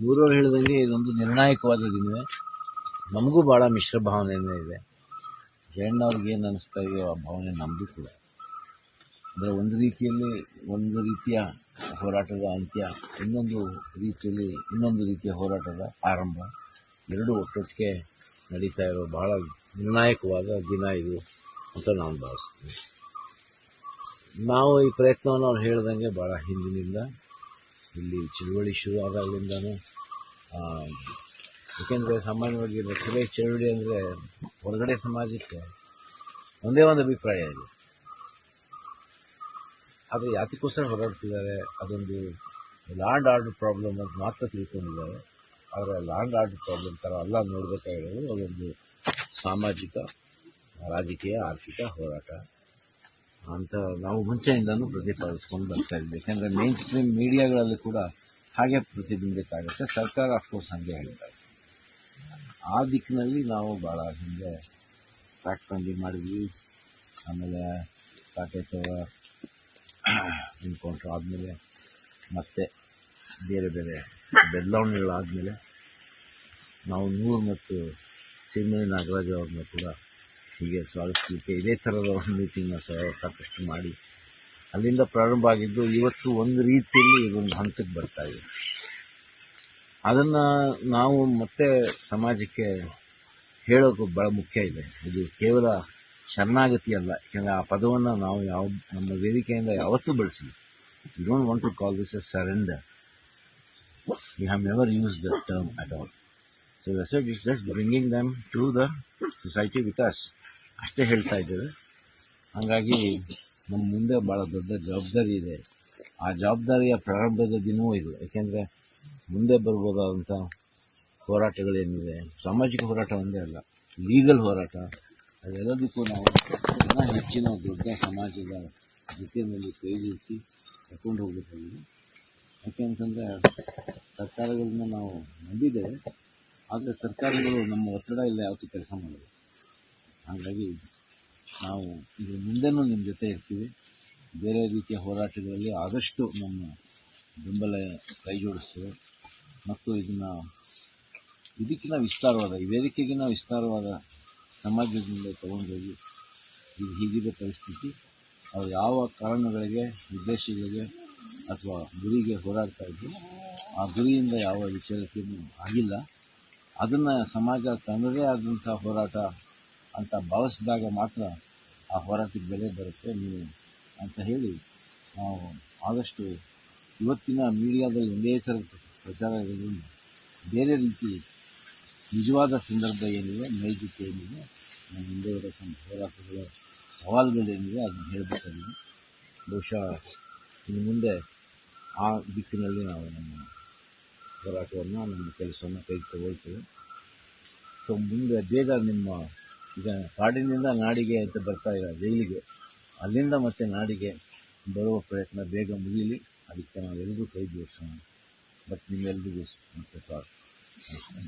ಮೂರವರು ಹೇಳಿದಂಗೆ ಇದೊಂದು ನಿರ್ಣಾಯಕವಾದ ದಿನವೇ. ನಮಗೂ ಭಾಳ ಮಿಶ್ರ ಭಾವನೆಯೇ ಇದೆ. ಜಯಣ್ಣವ್ರಿಗೆ ಏನು ಅನ್ನಿಸ್ತಾ ಇದೆಯೋ ಆ ಭಾವನೆ ನಮ್ಮದು ಕೂಡ. ಅಂದರೆ ಒಂದು ರೀತಿಯಲ್ಲಿ ಒಂದು ರೀತಿಯ ಹೋರಾಟದ ಅಂತ್ಯ, ಇನ್ನೊಂದು ರೀತಿಯಲ್ಲಿ ಇನ್ನೊಂದು ರೀತಿಯ ಹೋರಾಟದ ಆರಂಭ. ಎರಡೂ ಒಟ್ಟೊಟ್ಟಿಗೆ ನಡೀತಾ ಇರೋ ಬಹಳ ನಿರ್ಣಾಯಕವಾದ ದಿನ ಇದು ಅಂತ ನಾನು ಭಾವಿಸ್ತೀನಿ. ನಾವು ಈ ಪ್ರಯತ್ನವನ್ನು ಅವ್ರು ಹೇಳ್ದಂಗೆ ಭಾಳ ಹಿಂದಿನಿಂದ ಇಲ್ಲಿ ಚಳುವಳಿ ಶುರು ಆದಾಗಲಿಂದನೂ ಏಕೆಂದರೆ ಸಾಮಾನ್ಯವಾಗಿ ರಚನೆ ಚಳುವಳಿ ಅಂದರೆ ಹೊರಗಡೆ ಸಮಾಜಕ್ಕೆ ಒಂದೇ ಒಂದು ಅಭಿಪ್ರಾಯ ಇದೆ. ಆದರೆ ಯಾತಕ್ಕೋಸ್ಕರ ಹೋರಾಡ್ತಿದ್ದಾರೆ, ಅದೊಂದು ಲ್ಯಾಂಡ್ ಆರ್ಡರ್ ಪ್ರಾಬ್ಲಮ್ ಅಂತ ಮಾತ್ರ ತಿಳ್ಕೊಂಡಿದ್ದಾರೆ. ಆದರೆ ಲ್ಯಾಂಡ್ ಆರ್ಡರ್ ಪ್ರಾಬ್ಲಮ್ ಥರ ಅಲ್ಲ ನೋಡಬೇಕಾಗಿರೋದು, ಅದೊಂದು ಸಾಮಾಜಿಕ, ರಾಜಕೀಯ, ಆರ್ಥಿಕ ಹೋರಾಟ. ಅಂತ ನಾವು ಮುಂಚೆಯಿಂದನೂ ಪ್ರತಿಪಾದಿಸ್ಕೊಂಡು ಬರ್ತಾ ಇದ್ದೀವಿ. ಯಾಕಂದರೆ ಮೇನ್ ಸ್ಟ್ರೀಮ್ ಮೀಡಿಯಾಗಳಲ್ಲಿ ಕೂಡ ಹಾಗೆ ಪ್ರತಿಬಿಂಬಿತ ಆಗುತ್ತೆ ಸರ್ಕಾರ ಅಫ್ಕೋರ್ಸ್ ಹಾಗೆ ಹೇಳ್ತಾರೆ ಆ ದಿಕ್ಕಿನಲ್ಲಿ ನಾವು ಭಾಳ ಹಿಂದೆ ಫ್ಯಾಕ್ಟ್ ಫೈಂಡಿಂಗ್ ಮಾಡಿದ್ವಿ. ಆಮೇಲೆ ಸಾಕೇತ ಎನ್ಕೌಂಟ್ರ್ ಆದಮೇಲೆ ಮತ್ತೆ ಬೇರೆ ಬೇರೆ ಬದಲಾವಣೆಗಳಾದಮೇಲೆ ನಾವು ನೂರು ಮತ್ತು ಸಿರಿಮನೆ ನಾಗರಾಜ್ ಅವ್ರನ್ನ ಕೂಡ ಹೀಗೆ ಸ್ವಾಗತಿಸಲಿಕ್ಕೆ ಇದೇ ಥರದ ಒಂದು ಮೀಟಿಂಗ್ನ ಸಾಕಷ್ಟು ಮಾಡಿ. ಅಲ್ಲಿಂದ ಪ್ರಾರಂಭ ಆಗಿದ್ದು ಇವತ್ತು ಒಂದು ರೀತಿಯಲ್ಲಿ ಇದೊಂದು ಹಂತಕ್ಕೆ ಬರ್ತಾ ಇದೆ. ಅದನ್ನು ನಾವು ಮತ್ತೆ ಸಮಾಜಕ್ಕೆ ಹೇಳೋಕೆ ಭಾಳ ಮುಖ್ಯ ಇದೆ. ಇದು ಕೇವಲ ಶರಣಾಗತಿ ಅಲ್ಲ. ಯಾಕೆಂದರೆ ಆ ಪದವನ್ನು ನಾವು ಯಾವ, ನಮ್ಮ ವೇದಿಕೆಯಿಂದ ಯಾವತ್ತೂ ಬಳಸಿಲ್ಲ. You don't want to call this a surrender we have never use the term at all so we said it's just bringing them to the society with us ಅಷ್ಟೇ ಹೇಳ್ತಾ ಇದ್ದೇವೆ. ಹಾಗಾಗಿ ನಮ್ಮ ಮುಂದೆ ಭಾಳ ದೊಡ್ಡ ಜವಾಬ್ದಾರಿ ಇದೆ. ಆ ಜವಾಬ್ದಾರಿಯ ಪ್ರಾರಂಭದ ದಿನವೂ ಇದು. ಯಾಕೆಂದರೆ ಮುಂದೆ ಬರ್ಬೋದಾದಂಥ ಹೋರಾಟಗಳೇನಿದೆ, ಸಾಮಾಜಿಕ ಹೋರಾಟ ಒಂದೇ ಅಲ್ಲ, ಲೀಗಲ್ ಹೋರಾಟ, ಅದೆಲ್ಲದಕ್ಕೂ ನಾವು ಇನ್ನೂ ಹೆಚ್ಚಿನ ದೊಡ್ಡ ಸಮಾಜದ ಜೊತೆಯಲ್ಲಿ ಕೈಗೂಡಿಸಿ ತಗೊಂಡು ಹೋಗಬೇಕಾಗಿದೆ ಯಾಕೆ ಅಂತಂದರೆ ಸರ್ಕಾರಗಳನ್ನ ನಾವು ನಂಬಿದ್ದೇವೆ. ಆದರೆ ಸರ್ಕಾರಗಳು ನಮ್ಮ ಒತ್ತಡ ಇಲ್ಲ ಯಾವತ್ತೂ ಕೆಲಸ ಮಾಡೋದು. ಹಾಗಾಗಿ ನಾವು ಇದು ಮುಂದೆನೂ ನಿಮ್ಮ ಜೊತೆ ಇರ್ತೀವಿ. ಬೇರೆ ರೀತಿಯ ಹೋರಾಟಗಳಲ್ಲಿ ಆದಷ್ಟು ನಮ್ಮ ಬೆಂಬಲ ಕೈ ಜೋಡಿಸ್ತೇವೆ ಮತ್ತು ಇದನ್ನು ಇದಕ್ಕಿಂತ ವಿಸ್ತಾರವಾದ, ಈ ವೇದಿಕೆಗಿಂತ ವಿಸ್ತಾರವಾದ ಸಮಾಜದಿಂದ ತಗೊಂಡೋಗಿ ಇದು ಹೀಗಿದೆ ಪರಿಸ್ಥಿತಿ. ಅವ್ರು ಯಾವ ಕಾರಣಗಳಿಗೆ, ಉದ್ದೇಶಗಳಿಗೆ ಅಥವಾ ಗುರಿಗೆ ಹೋರಾಡ್ತಾ ಇದ್ರು ಆ ಗುರಿಯಿಂದ ಯಾವ ವಿಚಾರಕ್ಕೆ ಆಗಿಲ್ಲ. ಅದನ್ನು ಸಮಾಜ ತನ್ನದೇ ಆದಂಥ ಹೋರಾಟ ಅಂತ ಭಾವಿಸಿದಾಗ ಮಾತ್ರ ಆ ಹೋರಾಟಕ್ಕೆ ಬೆಲೆ ಬರುತ್ತೆ ನೀವು ಅಂತ ಹೇಳಿ ನಾವು ಆದಷ್ಟು ಇವತ್ತಿನ ಮೀಡಿಯಾದಲ್ಲಿ ಒಂದೇ ಥರದ ಪ್ರಚಾರ ಇರೋದ್ರಿಂದ ಬೇರೆ ರೀತಿ ನಿಜವಾದ ಸಂದರ್ಭ ಏನಿದೆ, ನೈಜತೆ ಏನಿದೆ, ನಮ್ಮ ಮುಂದೆ ಇರೋ ಹೋರಾಟಗಳ ಸವಾಲುಗಳೇನಿದೆ ಅದನ್ನು ಹೇಳಬೇಕಾಗಿದೆ. ಬಹುಶಃ ಇನ್ನು ಮುಂದೆ ಆ ದಿಕ್ಕಿನಲ್ಲಿ ನಾವು ನಮ್ಮ ಹೋರಾಟವನ್ನು ನಮ್ಮ ಕೆಲಸವನ್ನು ಕೈ ತಗೊಳ್ತೇವೆ ಸೊ ಮುಂದೆ ಬೇಗ ನಿಮ್ಮ ಈಗ ಕಾಡಿನಿಂದ ನಾಡಿಗೆ ಅಂತ ಬರ್ತಾ ಇಲ್ಲ ಜೈಲಿಗೆ, ಅಲ್ಲಿಂದ ಮತ್ತೆ ನಾಡಿಗೆ ಬರುವ ಪ್ರಯತ್ನ ಬೇಗ ಮುಗಿಯಲಿ ಅದಕ್ಕೆ ನಾವೆಲ್ಲರೂ ಕೈ ಜೋಡಿಸೋಣ. ಬಟ್ ನಿಮ್ಮೆಲ್ಲರಿಗೂ ಮತ್ತೆ ಸಾಕು.